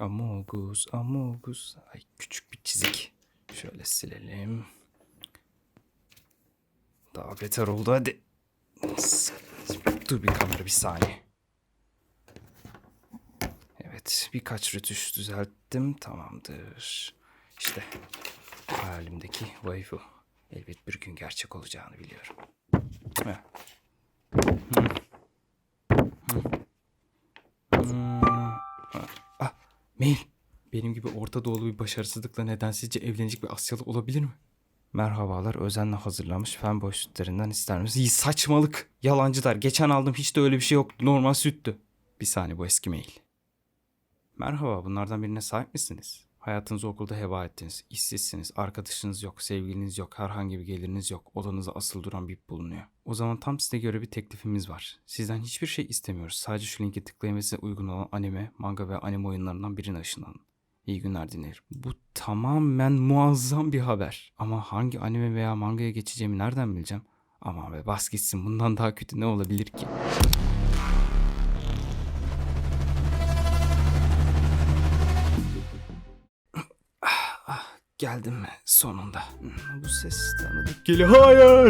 Amogus, Amogus. Ay küçük bir çizik. Şöyle silelim. Daha beter oldu hadi. Dur bir kamera bir saniye. Evet birkaç rötuş düzelttim tamamdır. İşte hayalimdeki waifu. Elbet bir gün gerçek olacağını biliyorum. Mail. Benim gibi Orta Doğulu bir başarısızlıkla nedensizce evlenecek bir Asyalı olabilir mi? Merhabalar özenle hazırlanmış fen boş sütlerinden ister misiniz? İyi saçmalık. Yalancılar. Geçen aldım hiç de öyle bir şey yoktu. Normal süttü. Bir saniye bu eski mail. Merhaba bunlardan birine sahip misiniz? Hayatınızı okulda heba ettiniz. İşsizsiniz. Arkadaşınız yok. Sevgiliniz yok. Herhangi bir geliriniz yok. Odanıza asıl duran bir ip bulunuyor. O zaman tam size göre bir teklifimiz var. Sizden hiçbir şey istemiyoruz. Sadece şu linke tıklayın ve size uygun olan anime, manga ve anime oyunlarından birine ışınlanın. İyi günler dilerim. Bu tamamen muazzam bir haber. Ama hangi anime veya mangaya geçeceğimi nereden bileceğim? Aman be bas gitsin bundan daha kötü ne olabilir ki? Geldim sonunda. Bu ses tanıdık geliyor. Hayır.